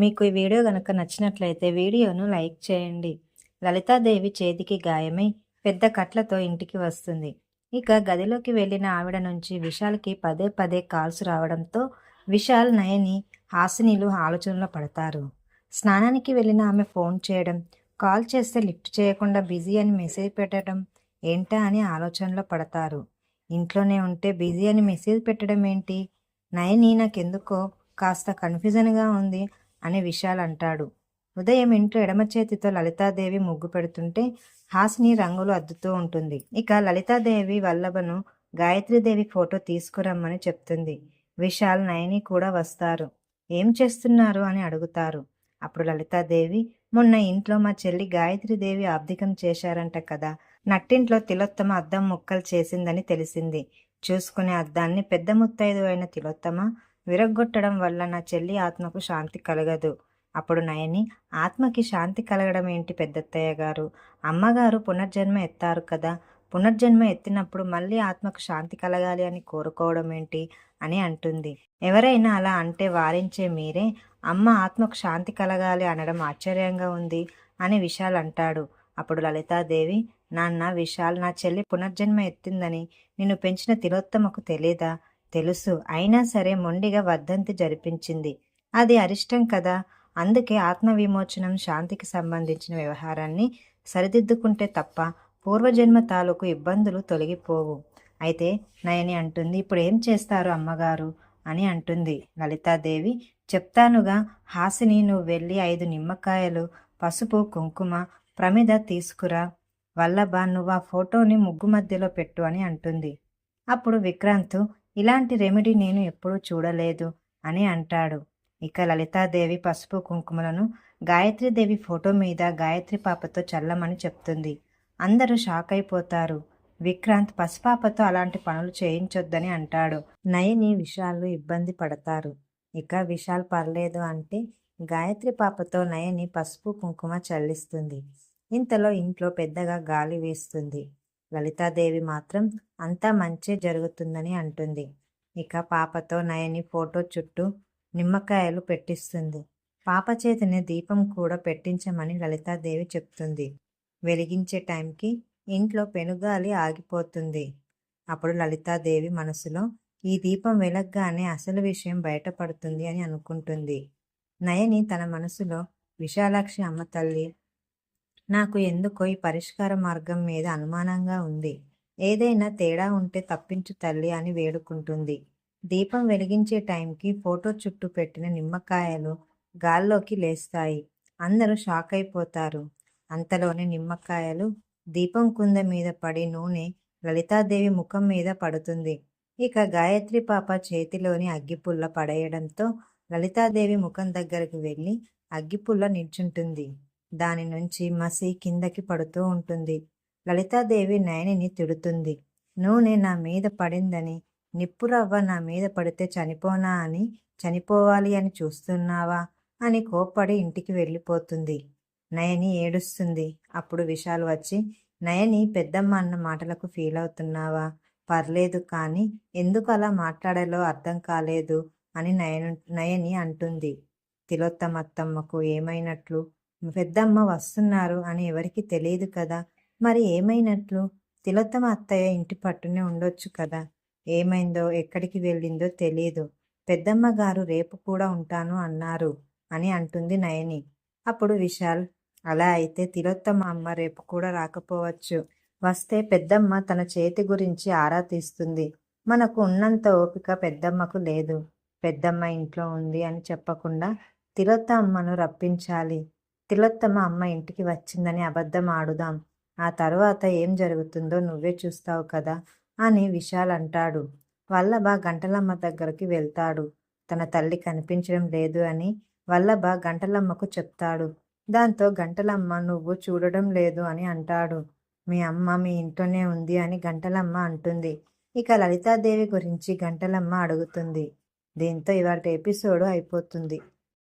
మీకు ఈ వీడియో కనుక నచ్చినట్లయితే వీడియోను లైక్ చేయండి. లలితాదేవి చేతికి గాయమై పెద్ద కట్లతో ఇంటికి వస్తుంది. ఇక గదిలోకి వెళ్ళిన ఆవిడ నుంచి విశాల్కి పదే పదే కాల్స్ రావడంతో విశాల్ నయని హాసినిలు ఆలోచనలో పడతారు. స్నానానికి వెళ్ళిన ఆమె ఫోన్ చేయడం కాల్ చేస్తే లిఫ్ట్ చేయకుండా బిజీ అని మెసేజ్ పెట్టడం ఏంటా అని ఆలోచనలో పడతారు. ఇంట్లోనే ఉంటే బిజీ అని మెసేజ్ పెట్టడం ఏంటి? నయని నాకెందుకో కాస్త కన్ఫ్యూజన్గా ఉంది. అని విశాల్ అంటాడు ఉదయం ఇంట్లో ఎడమ చేతితో లలితాదేవి ముగ్గు పెడుతుంటే హాసిని రంగులు అద్దుతూ ఉంటుంది. ఇక లలితాదేవి వల్లభను గాయత్రీదేవి ఫోటో తీసుకురమ్మని చెప్తుంది. విశాల్ నయని కూడా వస్తారు. ఏం చేస్తున్నారు అని అడుగుతారు. అప్పుడు లలితాదేవి మొన్న ఇంట్లో మా చెల్లి గాయత్రీదేవి ఆబ్దికం చేశారంట కదా. నట్టింట్లో తిలోత్తమ అద్దం ముక్కలు చేసిందని తెలిసింది. చూసుకునే అద్దాన్ని పెద్ద ముత్తైదు అయిన తిలోత్తమ విరగ్గొట్టడం వల్ల నా చెల్లి ఆత్మకు శాంతి కలగదు. అప్పుడు నయని ఆత్మకి శాంతి కలగడం ఏంటి పెద్దత్తయ్య గారు? అమ్మగారు పునర్జన్మ ఎత్తారు కదా. పునర్జన్మ ఎత్తినప్పుడు మళ్ళీ ఆత్మకు శాంతి కలగాలి అని కోరుకోవడం ఏంటి? అని అంటుంది. ఎవరైనా అలా అంటే వారించే మీరే అమ్మ ఆత్మకు శాంతి కలగాలి అనడం ఆశ్చర్యంగా ఉంది అని విశాల్ అంటాడు. అప్పుడు లలితాదేవి నాన్న విశాల్ నా చెల్లి పునర్జన్మ ఎత్తిందని నిన్ను పెంచిన తిలోత్తమకు తెలియదా తెలుసు. అయినా సరే మొండిగా వర్ధంతి జరిపించింది. అది అరిష్టం కదా. అందుకే ఆత్మవిమోచనం శాంతికి సంబంధించిన వ్యవహారాన్ని సరిదిద్దుకుంటే తప్ప పూర్వజన్మ తాలూకు ఇబ్బందులు తొలగిపోవు. అయితే నయని అంటుంది ఇప్పుడు ఏం చేస్తారు అమ్మగారు? అని అంటుంది లలితాదేవి. చెప్తానుగా హాసిని నువ్వు వెళ్ళి ఐదు నిమ్మకాయలు పసుపు కుంకుమ ప్రమిద తీసుకురా. వల్లభ నువ్వు ఆ ఫోటోని ముగ్గు మధ్యలో పెట్టు అని అంటుంది. అప్పుడు విక్రాంత్ ఇలాంటి రెమెడీ నేను ఎప్పుడూ చూడలేదు అని అంటాడు. ఇక లలితాదేవి పసుపు కుంకుమలను గాయత్రీదేవి ఫోటో మీద గాయత్రి పాపతో చల్లమని చెప్తుంది. అందరూ షాక్ అయిపోతారు. విక్రాంత్ పసిపాపతో అలాంటి పనులు చేయించొద్దని అంటాడు. నయని విశాల్ ఇబ్బంది పడతారు. ఇక విశాల్ పర్లేదు అంటే గాయత్రి పాపతో నయని పసుపు కుంకుమ చల్లిస్తుంది. ఇంతలో ఇంట్లో పెద్దగా గాలి వేస్తుంది. లలితాదేవి మాత్రం అంతా మంచి జరుగుతుందని అంటుంది. ఇక పాపతో నయని ఫోటో చుట్టూ నిమ్మకాయలు పెట్టిస్తుంది. పాప చేతిని దీపం కూడా పెట్టించమని లలితాదేవి చెప్తుంది. వెలిగించే టైంకి ఇంట్లో పెనుగాలి ఆగిపోతుంది. అప్పుడు లలితాదేవి మనసులో ఈ దీపం వెలగ్గానే అసలు విషయం బయటపడుతుంది అని అనుకుంటుంది. నయని తన మనసులో విశాలాక్షి అమ్మ తల్లి నాకు ఎందుకో ఈ పరిష్కార మార్గం మీద అనుమానంగా ఉంది. ఏదైనా తేడా ఉంటే తప్పించు తల్లి అని వేడుకుంటుంది. దీపం వెలిగించే టైంకి ఫోటో చుట్టూ పెట్టిన నిమ్మకాయలు గాల్లోకి లేస్తాయి. అందరూ షాక్ అయిపోతారు. అంతలోనే నిమ్మకాయలు దీపం కుంద మీద పడి నూనె లలితాదేవి ముఖం మీద పడుతుంది. ఇక గాయత్రి పాప చేతిలోని అగ్గిపుల్ల పడేయడంతో లలితాదేవి ముఖం దగ్గరకు వెళ్ళి అగ్గిపుల్ల నిల్చుంటుంది. దాని నుంచి మసి కిందకి పడుతూ ఉంటుంది. లలితాదేవి నయనిని తిడుతుంది. నూనె నా మీద పడిందని నిప్పురవ్వ నా మీద పడితే చనిపోనా అని చనిపోవాలి అని చూస్తున్నావా అని కోప్పడి ఇంటికి వెళ్ళిపోతుంది. నయని ఏడుస్తుంది. అప్పుడు విశాల్ వచ్చి నయని పెద్దమ్మ అన్న మాటలకు ఫీల్ అవుతున్నావా? పర్లేదు కానీ ఎందుకు అలా మాట్లాడాలో అర్థం కాలేదు అని నయను నయని అంటుంది. తిలోత్తమత్తమ్మకు ఏమైనట్లు? పెద్దమ్మ వస్తున్నారు అని ఎవరికి తెలియదు కదా. మరి ఏమైనట్లు? తిలోత్తమ అత్తయ్య ఇంటి పట్టునే ఉండొచ్చు కదా. ఏమైందో ఎక్కడికి వెళ్ళిందో తెలియదు పెద్దమ్మ గారు రేపు కూడా ఉంటాను అన్నారు అని అంటుంది నయని. అప్పుడు విశాల్ అలా అయితే తిలోత్తమ అమ్మ రేపు కూడా రాకపోవచ్చు. వస్తే పెద్దమ్మ తన చేతి గురించి ఆరా తీస్తుంది. మనకు ఉన్నంత ఓపిక పెద్దమ్మకు లేదు. పెద్దమ్మ ఇంట్లో ఉంది అని చెప్పకుండా తిలోత్తమ్మను రప్పించాలి. తిలోత్తమ అమ్మ ఇంటికి వచ్చిందని అబద్ధం ఆడుదాం. ఆ తర్వాత ఏం జరుగుతుందో నువ్వే చూస్తావు కదా అని విశాల్ అంటాడు. వల్లభ గంటలమ్మ దగ్గరికి వెళ్తాడు. తన తల్లి కనిపించడం లేదు అని వల్లభ గంటలమ్మకు చెప్తాడు. దాంతో గంటలమ్మ నువ్వు చూడడం లేదు అని అంటాడు. మీ అమ్మ మీ ఇంట్లోనే ఉంది అని గంటలమ్మ అంటుంది. ఇక లలితాదేవి గురించి గంటలమ్మ అడుగుతుంది. దీంతో ఇవాటి ఎపిసోడ్ అయిపోతుంది.